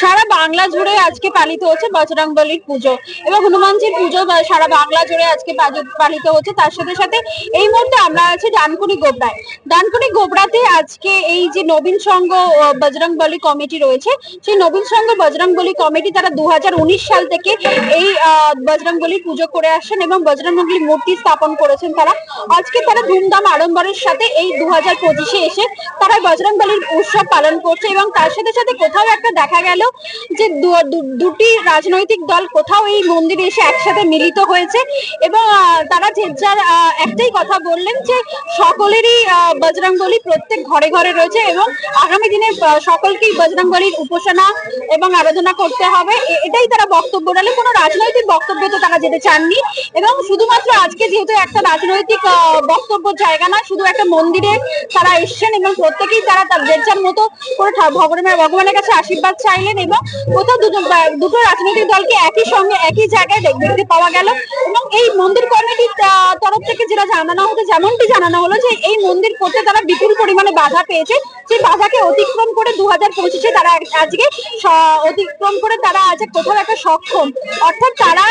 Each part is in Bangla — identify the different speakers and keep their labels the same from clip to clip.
Speaker 1: সারা বাংলা জুড়ে আজকে পালিত হচ্ছে বজরং বলির পুজো এবং হনুমানজির পুজো সারা বাংলা জুড়ে আজকে পালিত হচ্ছে। তার সাথে সাথে এই মুহূর্তে আমরা আছি ডানকুনি গোবরায়। ডানকুনি গোবরাতে আজকে এই যে নবীন সংঘ বজরং বলি কমিটি রয়েছে, সেই নবীন সংঘ বজরং বলি কমিটি তারা দু হাজার উনিশ সাল থেকে এই বজরং বলির পুজো করে আসছেন এবং বজরং বলির মূর্তি স্থাপন করেছেন তারা। আজকে তারা ধুমধাম আড়ম্বরের সাথে এই দু হাজার পঁচিশে এসে তারা বজরং বলির উৎসব পালন করছে এবং তার সাথে সাথে কোথাও একটা দেখা গেল যে দু- দু- দুটি রাজনৈতিক দল কোথাও এই মন্দিরে এসে একসাথে মিলিত হয়েছে এবং তারা যে যার একটাই কথা বললেন যে সকলেরই আহ, বজরং বলি প্রত্যেক ঘরে ঘরে রয়েছে এবং আগামী দিনে সকলকেই বজরং বলির উপাসনা এবং আরাধনা করতে হবে। এটাই তারা বক্তব্য রাখলেন। কোনো রাজনৈতিক বক্তব্য তো তারা যেতে চাননি এবং শুধুমাত্র আজকে যেহেতু একটা রাজনৈতিক আহ, বক্তব্যের জায়গা না শুধু একটা মন্দিরে তারা এসছেন এবং প্রত্যেকেই তারা তার যে যার মতো করে ভগবানের ভগবানের কাছে আশীর্বাদ চাইলেন। এবং কোথাও দুটো দুটো রাজনৈতিক দলকে একই সঙ্গে, একই জায়গায় দেখতে পাওয়া গেল। এবং এই মন্দির কমিটির তরফ থেকে যেটা জানানো হতো, যেমনটি জানানো হলো যে এই মন্দির করতে তারা বিপুল পরিমাণে বাধা পেয়েছে। সেই বাধাকে অতিক্রম করে দু হাজার পঁচিশে তারা আজকে অতিক্রম করে তারা আজকে কোথাও একটা সক্ষম। অর্থাৎ তারা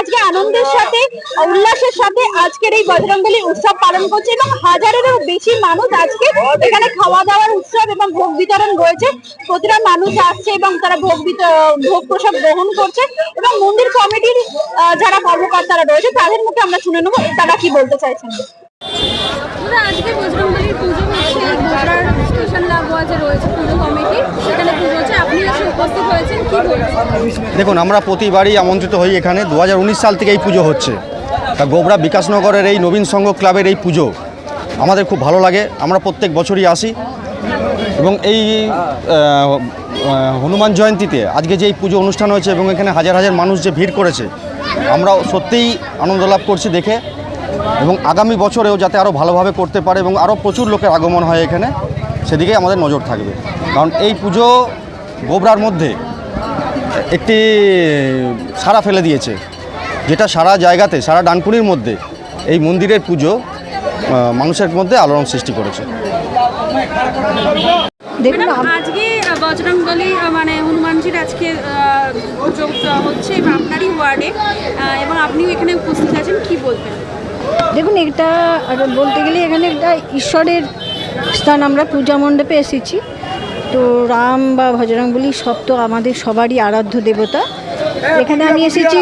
Speaker 1: আজকে আনন্দের সাথে, উল্লাসের সাথে আজকের এই বজরঙ্গলি উৎসব পালন করছে এবং হাজারেরও বেশি মানুষ আজকে এখানে খাওয়া দাওয়ার উৎসব এবং ভোগ বিতরণ রয়েছে। প্রতিটা মানুষ আসছে এবং তারা ভোগ ভোগ প্রসাদ গ্রহণ করছে এবং মন্দির কমিটির যারা কর্মকর্তারা রয়েছে, তাদের মুখে আমরা শুনে নেব, তারা কি বলতে চাইছেন?
Speaker 2: আজকে বজরংবলির পুজো হচ্ছে রয়েছে পুজো কমিটি সেখানে পুজো হচ্ছে আপনি এসে উপস্থিত হয়েছেন কি বলবেন
Speaker 3: দেখুন, আমরা প্রতিবারই আমন্ত্রিত হই এখানে। দু হাজার উনিশ সাল থেকে এই পুজো হচ্ছে। তা গোবরা বিকাশনগরের এই নবীন সংঘ ক্লাবের এই পুজো আমাদের খুব ভালো লাগে। আমরা প্রত্যেক বছরই আসি। এবং এই হনুমান জয়ন্তীতে আজকে যে এই পুজো অনুষ্ঠান হয়েছে এবং এখানে হাজার হাজার মানুষ যে ভিড় করেছে আমরা সত্যিই আনন্দ লাভ করছি দেখে। এবং আগামী বছরেও যাতে আরও ভালোভাবে করতে পারে এবং আরও প্রচুর লোকের আগমন হয় এখানে সেদিকে আমাদের নজর থাকবে। কারণ এই পুজো গোবরার মধ্যে একটি সারা ফেলে দিয়েছে যেটা সারা জায়গাতে সারা ডানকুনির মধ্যে এই মন্দিরের পুজো মানুষের মধ্যে আলোড়ন সৃষ্টি করেছে।
Speaker 4: দেখুন
Speaker 2: আজকে মানে হনুমানজির আজকে হচ্ছে এবং আপনারই ওয়ার্ডে এবং আপনিও এখানে উপস্থিত আছেন কি বলবেন?
Speaker 4: দেখুন এটা বলতে গেলে এখানে একটা ঈশ্বরের স্থান আমরা পূজা মণ্ডপে এসেছি। তো রাম বা বজরংবলী সব তো আমাদের সবারই আরাধ্য দেবতা। এখানে আমি এসেছি,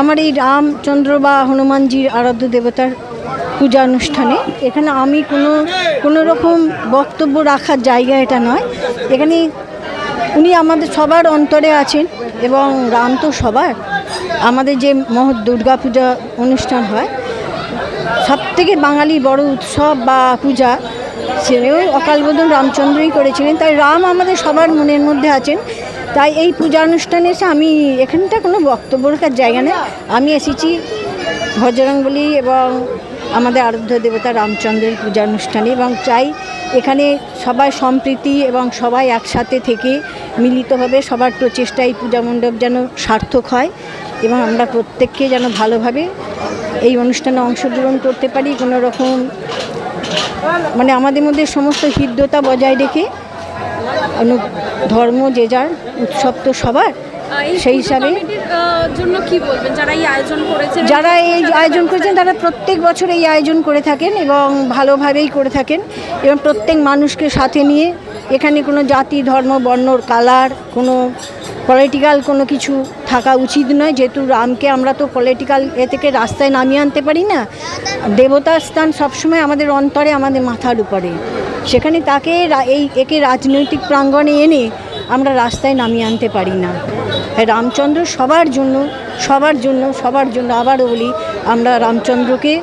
Speaker 4: আমার এই রামচন্দ্র বা হনুমানজির আরাধ্য দেবতার পূজা অনুষ্ঠানে। এখানে আমি কোনো কোনো রকম বক্তব্য রাখার জায়গা এটা নয়। এখানে উনি আমাদের সবার অন্তরে আছেন এবং রাম তো সবার। আমাদের যে মহৎ দুর্গা পূজা অনুষ্ঠান হয় সব থেকে বড় উৎসব বা পূজা সেও অকালবোধন রামচন্দ্রই করেছিলেন। তাই রাম আমাদের সবার মনের মধ্যে আছেন। তাই এই পূজা অনুষ্ঠানে এসে আমি এখানটা কোনো বক্তব্য রাখার জায়গা নেই। আমি এসেছি বজরংবলী এবং আমাদের আরাধ্য দেবতা রামচন্দ্রের পূজা অনুষ্ঠানে এবং চাই এখানে সবাই সম্প্রীতি এবং সবাই একসাথে থেকে মিলিতভাবে সবার প্রচেষ্টায় পূজা মণ্ডপ যেন সার্থক হয় এবং আমরা প্রত্যেককে যেন ভালোভাবে এই অনুষ্ঠানে অংশগ্রহণ করতে পারি। কোনো রকম মানে আমাদের মধ্যে সমস্ত হৃদ্যতা বজায় রেখে অনু- ধর্ম যে যার উৎসব তো সবার সেই হিসাবে
Speaker 2: জন্য কি বলবেন? যারা এই আয়োজন করেছেন
Speaker 4: যারা এই আয়োজন করেছেন তারা প্রত্যেক বছর এই আয়োজন করে থাকেন এবং ভালোভাবেই করে থাকেন এবং প্রত্যেক মানুষকে সাথে নিয়ে এখানে কোনো জাতি, ধর্ম বর্ণর কালার, কোনো পলিটিক্যাল কোনো কিছু থাকা উচিত নয়। যেহেতু রামকে আমরা তো পলিটিক্যাল এ থেকে রাস্তায় নামিয়ে আনতে পারি না দেবতার স্থান সবসময় আমাদের অন্তরে, আমাদের মাথার উপরে। সেখানে তাকে এই একে রাজনৈতিক প্রাঙ্গণে এনে আমরা রাস্তায় নামিয়ে আনতে পারি না। রামচন্দ্র সবার জন্য সবার জন্য সবার জন্য আবারও বলি, আমরা রামচন্দ্রকে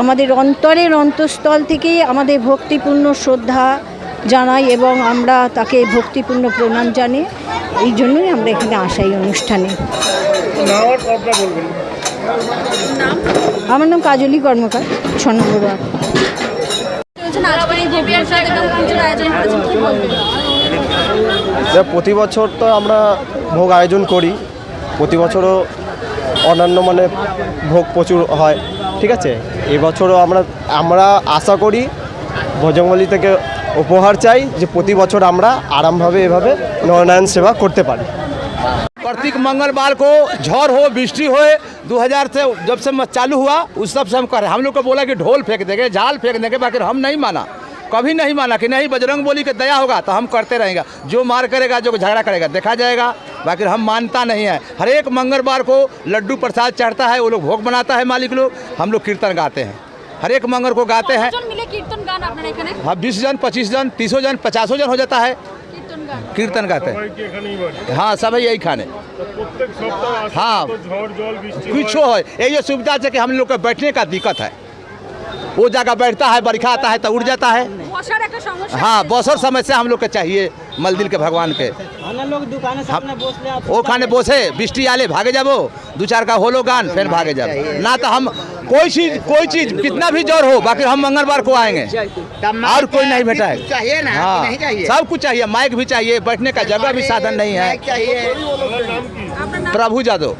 Speaker 4: আমাদের অন্তরের অন্তঃস্থল থেকে আমাদের ভক্তিপূর্ণ শ্রদ্ধা জানাই এবং আমরা তাকে ভক্তিপূর্ণ প্রণাম জানি এই জন্যই আমরা এখানে আসা এই অনুষ্ঠানে। আমার নাম কাজলি কর্মকার ছ নম্বর ওয়ার্ড।
Speaker 2: চলছেন আজকে এই গোপিয়ার সাথে একটা পুজোর আয়োজন করেছেন কি বলবেন
Speaker 5: যা প্রতি বছর তো আমরা ভোগ আয়োজন করি প্রতি বছরও অন্যান্য মানে ভোগ প্রচুর হয় ঠিক আছে? এবছরও আমরা আমরা আশা করি ভজঙ্গলি থেকে উপহার চাই যে প্রতি বছর আমরা আরামভাবে এভাবে নরনারায়ণ সেবা করতে পারি
Speaker 6: प्रत्येक मंगलवार को झड़ हो बिजली हो 2000 से जब से म- चालू हुआ उस सब से हम कर हम लोग को बोला कि ढोल फेंक देंगे झाल फेंक देंगे बाकी हम नहीं माना कभी नहीं माना कि नहीं बजरंग बोली के दया होगा तो हम करते रहेंगे जो मार करेगा जो झगड़ा करेगा देखा जाएगा बाकी हम मानता नहीं है हर एक मंगलवार को लड्डू प्रसाद चढ़ता है वो लोग भोग बनाता है मालिक लोग हम लोग कीर्तन गाते हैं हर एक मंगल को गाते हैं हाँ बीस जन पच्चीस जन तीसों जन पचासों जन हो जाता है। कीर्तन गाते हैं। हाँ सब है यही खाने। हाँ कुछ हो यही सुविधा है कि हम लोग को बैठने का दिक्कत है। वो जगह बैठता है बरखाता है तो उड़ जाता है। हाँ बसर समस्या हम लोग के चाहिए मलदिल के भगवान के। वो खाने बोसे बिस्टी आले भागे जाबो। दो चार का होलो गान फिर भागे जाबो। ना तो हम कोई चीज़ कोई चीज़ कितना भी ज़ोर हो बाकी हम मंगलवार को आएँगे। और कोई नहीं बेटा है
Speaker 7: चाहिए ना
Speaker 6: हाँ सब कुछ चाहिए माइक भी चाहिए बैठने का जगह भी साधन नहीं है। प्रभु जादव